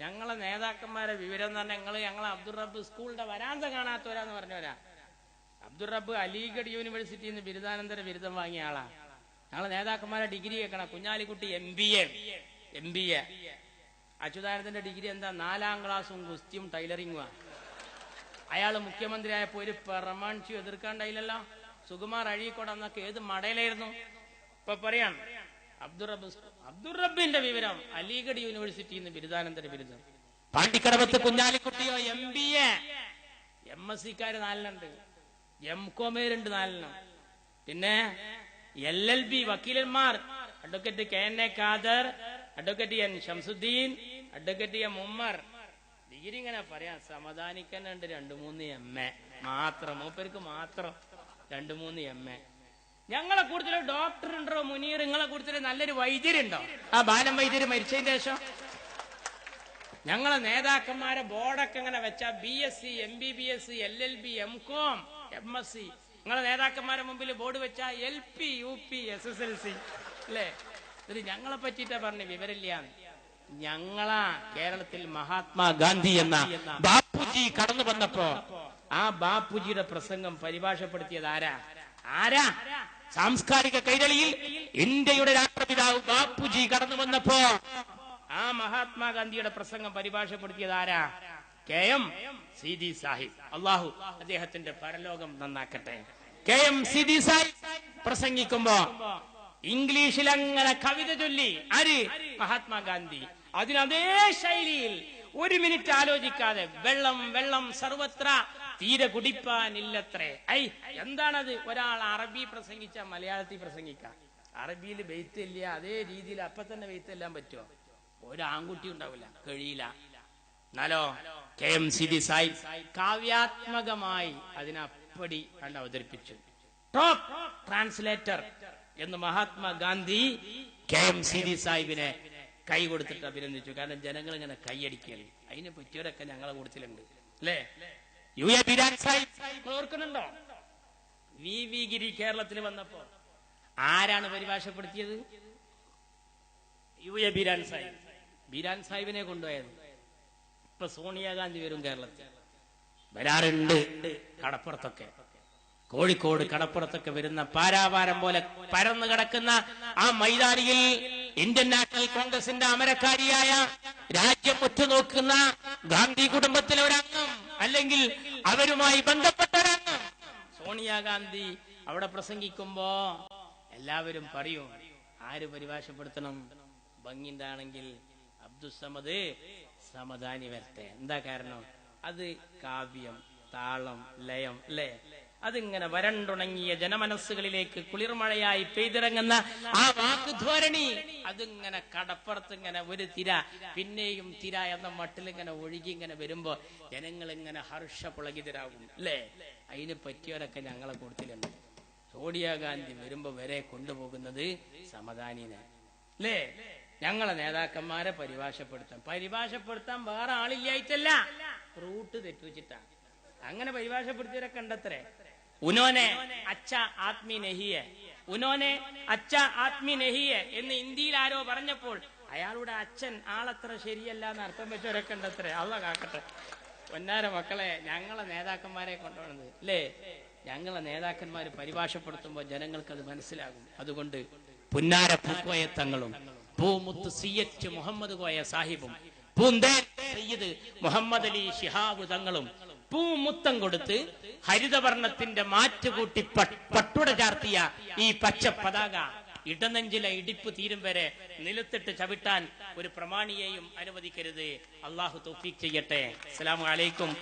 ഞങ്ങളെ നേതാക്കന്മാരെ വിവരം എന്ന് പറഞ്ഞാൽ ഞങ്ങൾ ഞങ്ങളെ അബ്ദുൾ റബ്ബ് സ്കൂളിന്റെ വരാന്ത കാണാത്തവരാന്ന് പറഞ്ഞവരാ. അബ്ദുൾ റബ്ബ് അലീഗഡ് യൂണിവേഴ്സിറ്റിയിൽ നിന്ന് ബിരുദാനന്തര ബിരുദം വാങ്ങിയ ആളാ. ഞങ്ങളെ നേതാക്കന്മാരെ ഡിഗ്രി കേൾക്കണം. Kunhalikutty M B A M B A അച്യുതാനന്ദന്റെ degree എന്താ? നാലാം ക്ലാസ്സും ഗുസ്തിയും ടൈലറിങ്ങുമാ അയാൾ മുഖ്യമന്ത്രിയായപ്പോ ഒരു പെർമാൻഷി എതിർക്കാണ്ടായില്ലല്ലോ. സുകുമാർ അഴീക്കോട് അന്നൊക്കെ ഏത് മടയിലായിരുന്നു? ഇപ്പൊ പറയാം. അബ്ദുൾ റബ്ബ് വിവരം അലിഗഡ് യൂണിവേഴ്സിറ്റിയിൽ നിന്ന് ബിരുദാനന്തര ബിരുദം. Pandikkadavath കുഞ്ഞാലിക്കുട്ടിയോ M B A? M S സിക്കാര് നാലിനുണ്ട്. എം കോമേരുണ്ട് നാലിനും. പിന്നെ L L B വക്കീലന്മാർ advocate K N A Khader advocate N Shamsuddin advocate M Ummer. Degree ഇങ്ങനെ പറയാം. സമാധാനിക്കാനുണ്ട് രണ്ടു മൂന്ന് എം എ. മാത്രം മൂപ്പർക്ക് മാത്രം രണ്ടു മൂന്ന് എം എ. ഞങ്ങളെ കൂടുതൽ ഡോക്ടർ ഉണ്ടോ മുനീർ? നിങ്ങളെ കൂടുതൽ നല്ലൊരു വൈദ്യരുണ്ടോ ആ ബാലൻ വൈദ്യര് മരിച്ചതിന് ശേഷം? ഞങ്ങളെ നേതാക്കന്മാരെ ബോർഡൊക്കെ ഇങ്ങനെ വെച്ച B S C M B B S L L B M com M S C നിങ്ങളെ നേതാക്കന്മാരെ മുമ്പിൽ ബോർഡ് വെച്ച L P U P S S L C അല്ലേ? ഇത് ഞങ്ങളെ പറ്റിയിട്ടാ പറഞ്ഞ വിവരമില്ല ഞങ്ങളാ കേരളത്തിൽ മഹാത്മാഗാന്ധി എന്ന ബാപ്പുജി കടന്നു വന്നപ്പോ ആ ബാപ്പുജിയുടെ പ്രസംഗം പരിഭാഷപ്പെടുത്തിയത് ആരാ? ആരാ? സാംസ്കാരിക കൈരളിയിൽ ഇന്ത്യയുടെ രാഷ്ട്രപിതാവ് ബാപ്പുജി കടന്നു വന്നപ്പോ ആ മഹാത്മാഗാന്ധിയുടെ പ്രസംഗം പരിഭാഷപ്പെടുത്തിയത് ആരാ? K M Seethi Sahib. അള്ളാഹു അദ്ദേഹത്തിന്റെ പരലോകം നന്നാക്കട്ടെ. കെ എം സിദി സാഹിബ് പ്രസംഗിക്കുമ്പോ ഇംഗ്ലീഷിൽ അങ്ങനെ കവിത ചൊല്ലി ആര് മഹാത്മാഗാന്ധി. അതിനതേ ശൈലിയിൽ ഒരു മിനിറ്റ് ആലോചിക്കാതെ വെള്ളം വെള്ളം സർവത്ര തീരെ കുടിപ്പാനില്ലത്രേ. ഐ എന്താണത്? ഒരാൾ അറബി പ്രസംഗിച്ച മലയാളത്തിൽ പ്രസംഗിക്കാം. അറബിയിൽ വെയ്ത്ത് ഇല്ല അതേ രീതിയിൽ അപ്പൊ തന്നെ വെയ്ത്ത് എല്ലാം പറ്റുമോ ഒരു ആൺകുട്ടി ഉണ്ടാവില്ല കഴിയില്ല. എന്നാലോ K M C Seethi Sai കാവ്യാത്മകമായി അതിനപ്പടി കണ്ട് അവതരിപ്പിച്ചു. ടോപ്പ് ട്രാൻസ്ലേറ്റർ എന്ന് Mahatma Gandhi K M C Seethi സാഹിബിനെ കൈ കൊടുത്തിട്ട് അഭിനന്ദിച്ചു. കാരണം ജനങ്ങൾ ഇങ്ങനെ കൈയടിക്കുകയാണ് അതിനെ പറ്റിയവരൊക്കെ ഞങ്ങളെ കൂട്ടത്തിലുണ്ട് അല്ലേ? യു എ ഓർക്കുന്നുണ്ടോ വി വി ഗിരി കേരളത്തിൽ വന്നപ്പോ ആരാണ് പരിഭാഷപ്പെടുത്തിയത്? U A Biran Sahib. Biran സാഹിബിനെ കൊണ്ടുപോയത്. ഇപ്പൊ സോണിയാഗാന്ധി വരും കേരളത്തിൽ. വരാറുണ്ട്. കടപ്പുറത്തൊക്കെ. കോഴിക്കോട് കടപ്പുറത്തൊക്കെ വരുന്ന പാരാവാരം പോലെ പരന്നു കിടക്കുന്ന ആ മൈതാനിയിൽ ഇന്ത്യൻ നാഷണൽ കോൺഗ്രസിന്റെ അമരക്കാരിയായ രാജ്യം ഉറ്റുനോക്കുന്ന ഗാന്ധി കുടുംബത്തിലെ ഒരംഗം അല്ലെങ്കിൽ അവരുമായി ബന്ധപ്പെട്ട ഒരംഗം. സോണിയാഗാന്ധി അവിടെ പ്രസംഗിക്കുമ്പോ എല്ലാവരും പറയും ആര് പരിഭാഷപ്പെടുത്തണം? ഭംഗിണ്ടാണെങ്കിൽ അബ്ദുസമദ് സമദാനി വരട്ടെ. എന്താ കാരണം? അത് കാവ്യം താളം ലയം അല്ലേ? അതിങ്ങനെ വരണ്ടുണങ്ങിയ ജനമനസ്സുകളിലേക്ക് കുളിർമഴയായി പെയ്തിറങ്ങുന്ന ആ വാക്ക് ധോരണി അതിങ്ങനെ കടപ്പുറത്ത് ഇങ്ങനെ ഒരു തിര പിന്നെയും തിര എന്ന മട്ടിൽ ഇങ്ങനെ ഒഴുകി ഇങ്ങനെ വരുമ്പോ ജനങ്ങൾ ഇങ്ങനെ ഹർഷ പുളകിതരാകും അല്ലേ? അതിന് പറ്റിയവരൊക്കെ ഞങ്ങളെ കൂട്ടത്തിലുണ്ട്. സോണിയാഗാന്ധി വരുമ്പോ വരെ കൊണ്ടുപോകുന്നത് സമദാനിനെ അല്ലേ? ഞങ്ങളെ നേതാക്കന്മാരെ പരിഭാഷപ്പെടുത്താം. പരിഭാഷപ്പെടുത്താൻ വേറെ ആളില്ലായിട്ടല്ല റൂട്ട് തെറ്റുവെച്ചിട്ടാണ് അങ്ങനെ പരിഭാഷപ്പെടുത്തിയവരൊക്കെ ഉണ്ടത്രേ ഉനോനെ അച്ഛ ആത്മി നെഹിയെ. ഉനോനെ അച്ഛ ആത്മി നെഹിയെ എന്ന് ഇന്ത്യയിൽ ആരോ പറഞ്ഞപ്പോൾ അയാളുടെ അച്ഛൻ ആളത്ര ശരിയല്ല എന്ന് അർത്ഥം വെച്ചവരൊക്കെ ഉണ്ടത്രേ അള്ള കാക്കട്ടെ. പൊന്നാര മക്കളെ ഞങ്ങളെ നേതാക്കന്മാരെ കൊണ്ടുപോകുന്നത് അല്ലേ ഞങ്ങളെ നേതാക്കന്മാർ പരിഭാഷപ്പെടുത്തുമ്പോൾ ജനങ്ങൾക്ക് അത് മനസ്സിലാകും. അതുകൊണ്ട് പുന്നാര പൂക്കോയത്തങ്ങളും പൂമുത്ത് സി എച്ച് മുഹമ്മദ് കോയ സാഹിബും പൂന്തേ സയ്യിദ് മുഹമ്മദ് അലി ഷിഹാബ് തങ്ങളും പൂമുത്തം കൊടുത്ത് ഹരിതവർണത്തിന്റെ മാറ്റുകൂട്ടി കൂട്ടി പട്ടുട ചാർത്തിയ ഈ പച്ച പതാക ഇടനെഞ്ചിലെ ഇടിപ്പ് തീരും വരെ നിലത്തിട്ട് ചവിട്ടാൻ ഒരു പ്രമാണിയെയും അനുവദിക്കരുത്. അള്ളാഹു തൗഫീഖ് ചെയ്യട്ടെ. അസ്സലാമു അലൈക്കും.